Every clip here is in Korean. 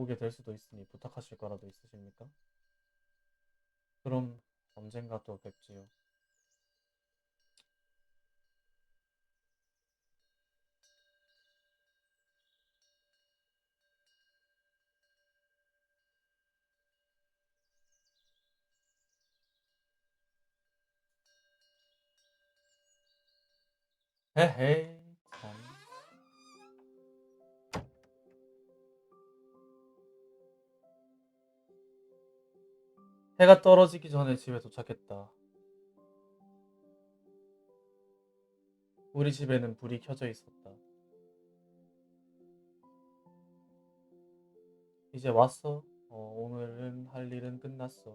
보게 될 수도 있으니 부탁하실 거라도 있으십니까? 그럼 언젠가 또 뵙지요. 헤헤 해가 떨어지기 전에 집에 도착했다. 우리 집에는 불이 켜져 있었다. 이제 왔어? 어, 오늘은 할 일은 끝났어.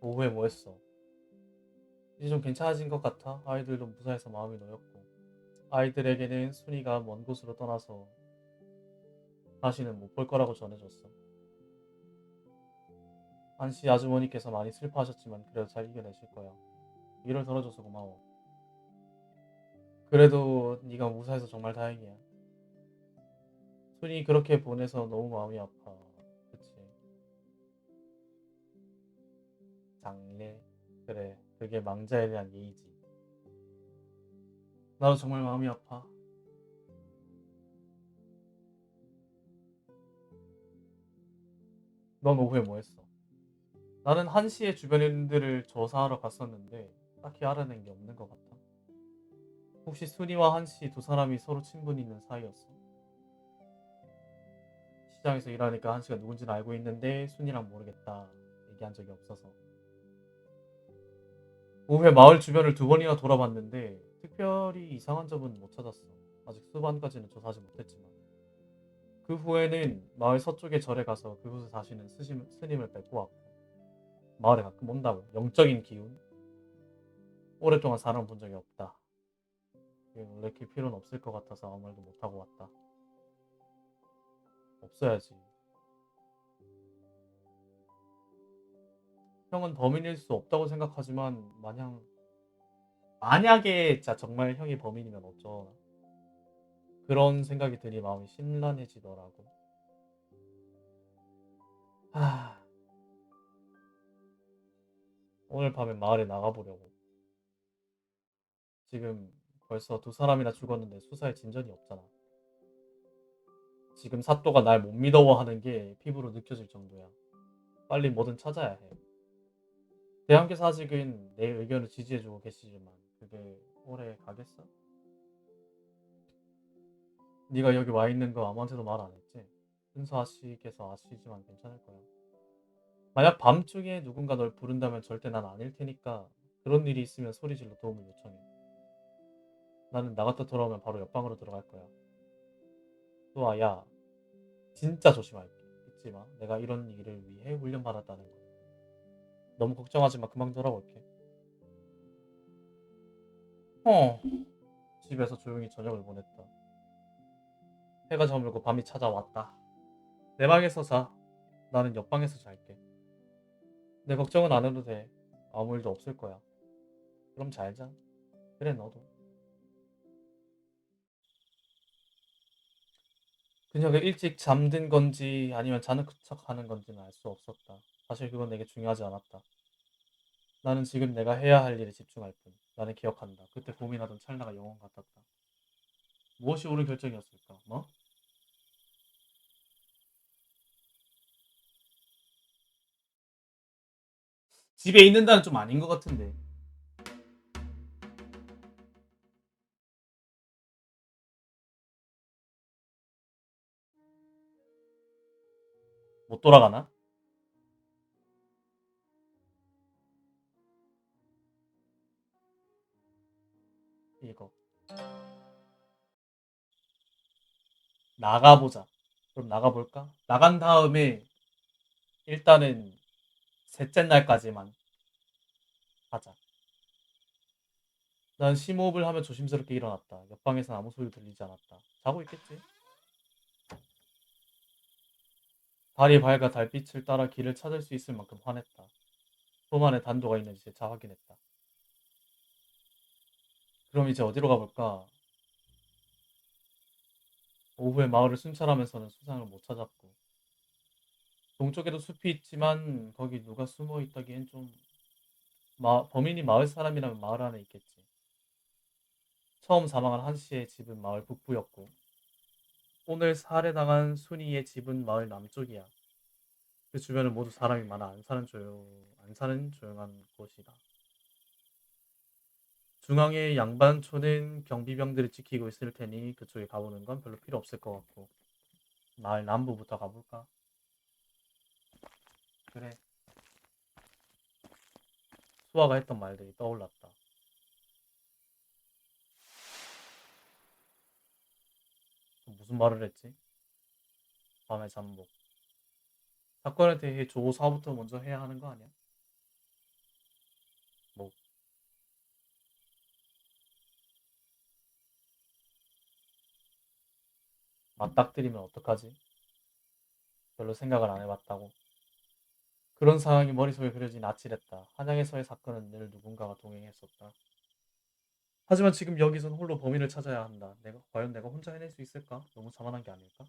오후에 뭐 했어? 이제 좀 괜찮아진 것 같아. 아이들도 무사해서 마음이 놓였고. 아이들에게는 순이가 먼 곳으로 떠나서 다시는 못 볼 거라고 전해줬어. 한씨 아주머니께서 많이 슬퍼하셨지만 그래도 잘 이겨내실 거야. 일을 덜어줘서 고마워. 그래도 네가 무사해서 정말 다행이야. 순이 그렇게 보내서 너무 마음이 아파. 그치? 장례. 그래, 그게 망자에 대한 예의지. 나도 정말 마음이 아파. 넌 오후에 뭐 했어? 나는 한시의 주변인들을 조사하러 갔었는데 딱히 알아낸 게 없는 것 같아. 혹시 순이와 한시 두 사람이 서로 친분이 있는 사이였어? 시장에서 일하니까 한시가 누군지는 알고 있는데 순이랑 모르겠다. 얘기한 적이 없어서. 오후에 마을 주변을 두 번이나 돌아봤는데 특별히 이상한 점은 못 찾았어. 아직 수반까지는 조사하지 못했지만. 그 후에는 마을 서쪽의 절에 가서 그곳에 사시는 스님, 스님을 뵙고 왔고 마을에 가끔 온다고 영적인 기운 오랫동안 사람 본 적이 없다. 놀래킬 필요는 없을 것 같아서 아무 말도 못하고 왔다. 없어야지. 형은 범인일 수 없다고 생각하지만 마냥 만약에 진짜 정말 형이 범인이면 어쩌나 그런 생각이 드니 마음이 심란해지더라고. 하... 오늘 밤에 마을에 나가보려고. 지금 벌써 두 사람이나 죽었는데 수사에 진전이 없잖아. 지금 사또가 날 못 믿어워하는 게 피부로 느껴질 정도야. 빨리 뭐든 찾아야 해. 대왕께서 아직은 내 의견을 지지해주고 계시지만 그게 오래 가겠어? 네가 여기 와 있는 거 아무한테도 말 안 했지? 순서 아씨께서 아시지만 괜찮을 거야. 만약 밤중에 누군가 널 부른다면 절대 난 아닐 테니까 그런 일이 있으면 소리질러 도움을 요청해. 나는 나갔다 돌아오면 바로 옆방으로 들어갈 거야. 또아, 야. 진짜 조심할게. 잊지 마. 내가 이런 일을 위해 훈련받았다는 거. 너무 걱정하지 마. 금방 돌아올게. 어. 집에서 조용히 저녁을 보냈다. 해가 저물고 밤이 찾아왔다. 내 방에서 자. 나는 옆방에서 잘게. 내 걱정은 안 해도 돼. 아무 일도 없을 거야. 그럼 잘 자. 그래, 너도. 그녀가 일찍 잠든 건지 아니면 자는 척 하는 건지는 알 수 없었다. 사실 그건 내게 중요하지 않았다. 나는 지금 내가 해야 할 일에 집중할 뿐. 나는 기억한다. 그때 고민하던 찰나가 영원 같았다. 무엇이 옳은 결정이었을까? 뭐? 집에 있는다는 좀 아닌 것 같은데. 못 돌아가나? 나가보자. 그럼 나가볼까? 나간 다음에 일단은 셋째 날까지만 하자. 난 심호흡을 하며 조심스럽게 일어났다. 옆방에선 아무 소리 들리지 않았다. 자고 있겠지? 달이 밝아 달빛을 따라 길을 찾을 수 있을 만큼 환했다. 품 안에 단도가 있는지 재차 확인했다. 그럼 이제 어디로 가볼까? 오후에 마을을 순찰하면서는 수상을 못 찾았고 동쪽에도 숲이 있지만 거기 누가 숨어 있다기엔 좀 마, 범인이 마을 사람이라면 마을 안에 있겠지. 처음 사망한 한 씨의 집은 마을 북부였고 오늘 살해당한 순이의 집은 마을 남쪽이야. 그 주변은 모두 사람이 많아 안 사는 조용 안 사는 조용한 곳이다. 중앙의 양반초는 경비병들이 지키고 있을 테니 그쪽에 가보는 건 별로 필요 없을 것 같고 마을 남부부터 가볼까? 그래. 수아가 했던 말들이 떠올랐다. 무슨 말을 했지? 밤의 잠복. 사건에 대해 조사부터 먼저 해야 하는 거 아니야? 뭐 맞닥뜨리면 어떡하지? 별로 생각을 안 해봤다고. 그런 상황이 머릿속에 그려진 아찔했다. 한양에서의 사건은 늘 누군가가 동행했었다. 하지만 지금 여기선 홀로 범인을 찾아야 한다. 내가 과연 내가 혼자 해낼 수 있을까? 너무 자만한 게 아닐까?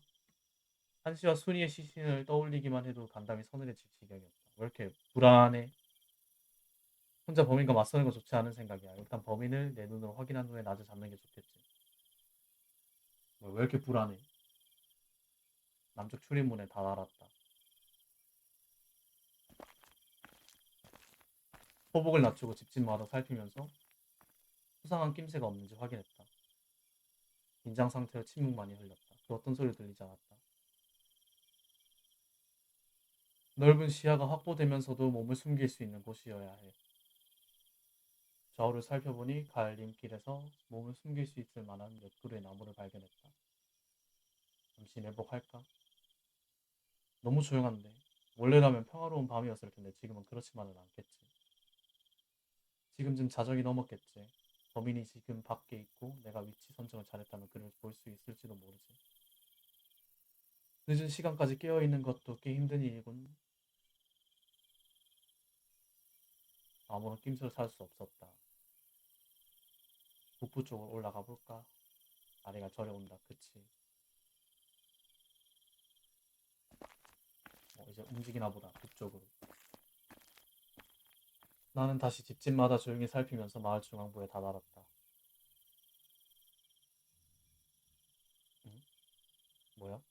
한시와 순이의 시신을 떠올리기만 해도 간담이 서늘해질 지경이었다. 왜 이렇게 불안해? 혼자 범인과 맞서는 건 좋지 않은 생각이야. 일단 범인을 내 눈으로 확인한 후에 낮에 잡는 게 좋겠지. 왜 이렇게 불안해? 남쪽 출입문에 다 달았다. 호복을 낮추고 집집마다 살피면서 수상한 낌새가 없는지 확인했다. 긴장 상태로 침묵만이 흘렸다. 그 어떤 소리도 들리지 않았다. 넓은 시야가 확보되면서도 몸을 숨길 수 있는 곳이어야 해. 좌우를 살펴보니 갈림길에서 몸을 숨길 수 있을 만한 몇 그루의 나무를 발견했다. 잠시 매복할까? 너무 조용한데. 원래라면 평화로운 밤이었을 텐데 지금은 그렇지만은 않겠지. 지금쯤 자정이 넘었겠지. 범인이 지금 밖에 있고 내가 위치 선정을 잘했다면 그를 볼 수 있을지도 모르지. 늦은 시간까지 깨어 있는 것도 꽤 힘든 일이군. 아무런 낌새를 찾을 수 없었다. 북부 쪽으로 올라가 볼까? 아래가 저려온다. 그치? 어, 이제 움직이나 보다. 북쪽으로. 나는 다시 집집마다 조용히 살피면서 마을 중앙부에 다다랐다. 응? 뭐야?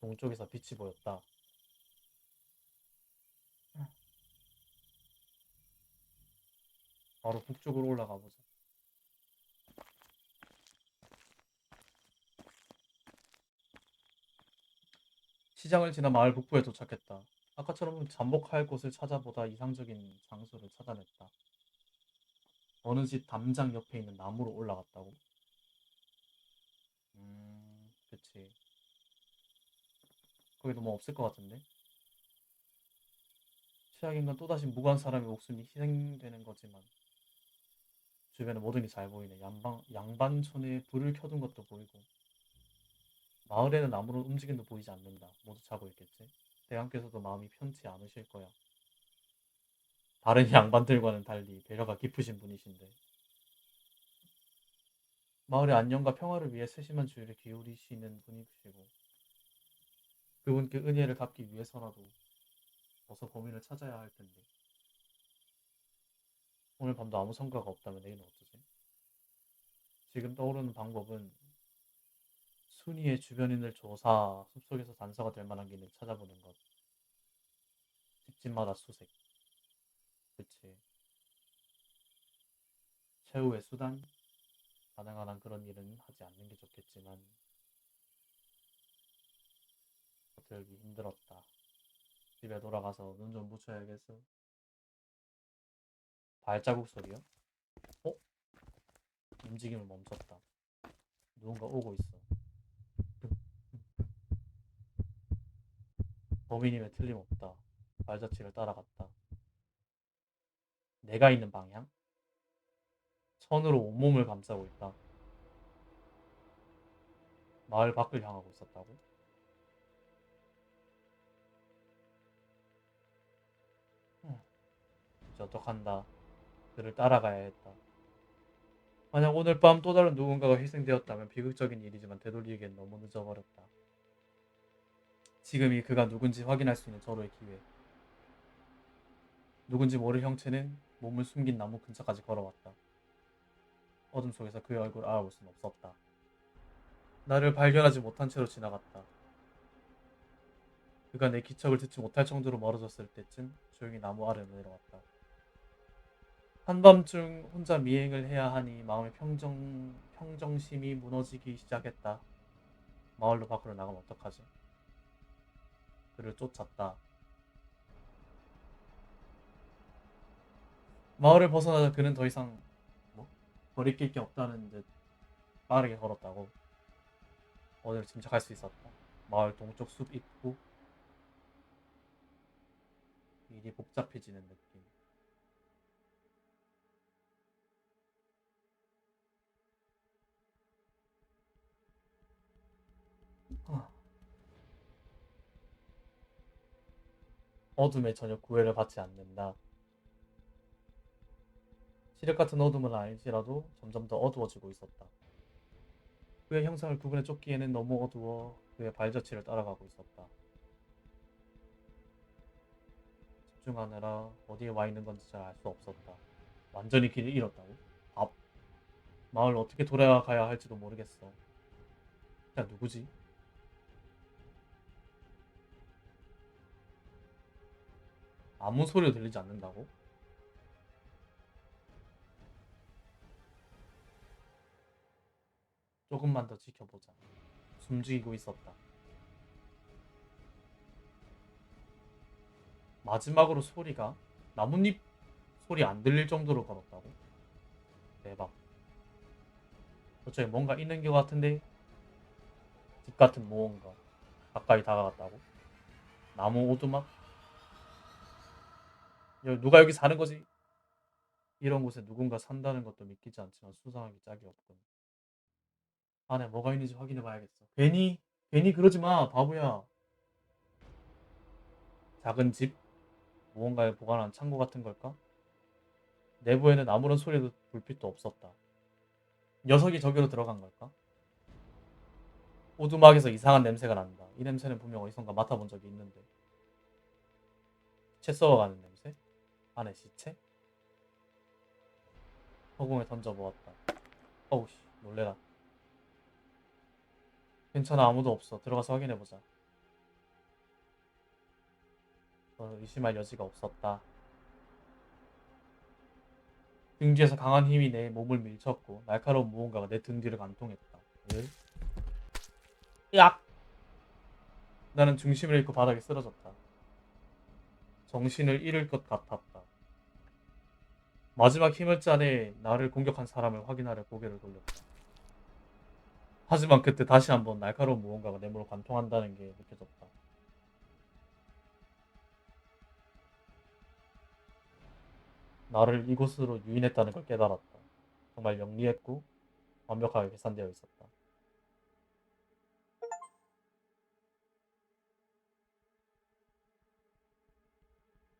동쪽에서 빛이 보였다. 바로 북쪽으로 올라가 보자. 시장을 지나 마을 북부에 도착했다. 아까처럼 잠복할 곳을 찾아보다 이상적인 장소를 찾아냈다. 어느 집 담장 옆에 있는 나무로 올라갔다고? 음, 그치. 거기도 뭐 없을 것 같은데? 최악인 건 또다시 무고한 사람의 목숨이 희생되는 거지만 주변에 모든 게 잘 보이네. 양방, 양반촌에 불을 켜둔 것도 보이고 마을에는 아무런 움직임도 보이지 않는다. 모두 자고 있겠지? 대왕께서도 마음이 편치 않으실 거야. 다른 양반들과는 달리 배려가 깊으신 분이신데 마을의 안녕과 평화를 위해 세심한 주의를 기울이시는 분이시고 그분께 은혜를 갚기 위해서라도 어서 범인을 찾아야 할 텐데 오늘 밤도 아무 성과가 없다면 내일은 어쩌지? 지금 떠오르는 방법은 순이의 주변인을 조사, 숲속에서 단서가 될 만한 길을 찾아보는 것. 집집마다 수색. 그치. 최후의 수단? 가능한 한 그런 일은 하지 않는 게 좋겠지만, 버티기 힘들었다. 집에 돌아가서 눈 좀 붙여야겠어. 발자국 소리요? 어? 움직임을 멈췄다. 누군가 오고 있어. 범인임에 틀림없다. 발자취를 따라갔다. 내가 있는 방향? 천으로 온몸을 감싸고 있다. 마을 밖을 향하고 있었다고? 흠, 이제 어떡한다. 그를 따라가야 했다. 만약 오늘 밤 또 다른 누군가가 희생되었다면 비극적인 일이지만 되돌리기엔 너무 늦어버렸다. 지금이 그가 누군지 확인할 수 있는 절호의 기회. 누군지 모를 형체는 몸을 숨긴 나무 근처까지 걸어왔다. 어둠 속에서 그의 얼굴을 알아볼 수는 없었다. 나를 발견하지 못한 채로 지나갔다. 그가 내 기척을 듣지 못할 정도로 멀어졌을 때쯤 조용히 나무 아래로 내려왔다. 한밤중 혼자 미행을 해야 하니 마음의 평정, 평정심이 무너지기 시작했다. 마을로 밖으로 나가면 어떡하지? 그를 쫓았다. 마을을 벗어나자 그는 더 이상 뭐 거리낄 게 없다는 듯 빠르게 걸었다고. 어디를 짐작할 수 있었다. 마을 동쪽 숲 입구. 일이 복잡해지는 느낌. 어둠에 전혀 구애를 받지 않는다. 시력 같은 어둠은 아닐지라도 점점 더 어두워지고 있었다. 그의 형상을 구분해 쫓기에는 너무 어두워 그의 발자취를 따라가고 있었다. 집중하느라 어디에 와 있는 건지 잘 알 수 없었다. 완전히 길을 잃었다고? 앞. 마을 어떻게 돌아가야 할지도 모르겠어. 야 누구지? 아무 소리도 들리지 않는다고? 조금만 더 지켜보자. 숨죽이고 있었다. 마지막으로 소리가 나뭇잎 소리 안 들릴 정도로 걸었다고? 대박. 저쪽에 뭔가 있는 것 같은데 집 같은 무언가 가까이 다가갔다고? 나무 오두막? 여- 누가 여기 사는 거지? 이런 곳에 누군가 산다는 것도 믿기지 않지만 수상하기 짝이 없군. 안에 뭐가 있는지 확인해 봐야겠어. 괜히 괜히 그러지 마, 바보야. 작은 집? 무언가를 보관한 창고 같은 걸까? 내부에는 아무런 소리도 불빛도 없었다. 녀석이 저기로 들어간 걸까? 오두막에서 이상한 냄새가 난다. 이 냄새는 분명 어디선가 맡아본 적이 있는데. 시체 썩어가는 냄새? 안에 시체? 허공에 던져보았다. 어우씨, 놀래라. 괜찮아, 아무도 없어. 들어가서 확인해보자. 어, 의심할 여지가 없었다. 등 뒤에서 강한 힘이 내 몸을 밀쳤고 날카로운 무언가가 내 등 뒤를 관통했다. 을? 약! 나는 중심을 잃고 바닥에 쓰러졌다. 정신을 잃을 것 같았다. 마지막 힘을 짜내 나를 공격한 사람을 확인하려 고개를 돌렸다. 하지만 그때 다시 한번 날카로운 무언가가 내 몸을 관통한다는 게 느껴졌다. 나를 이곳으로 유인했다는 걸 깨달았다. 정말 영리했고 완벽하게 계산되어 있었다.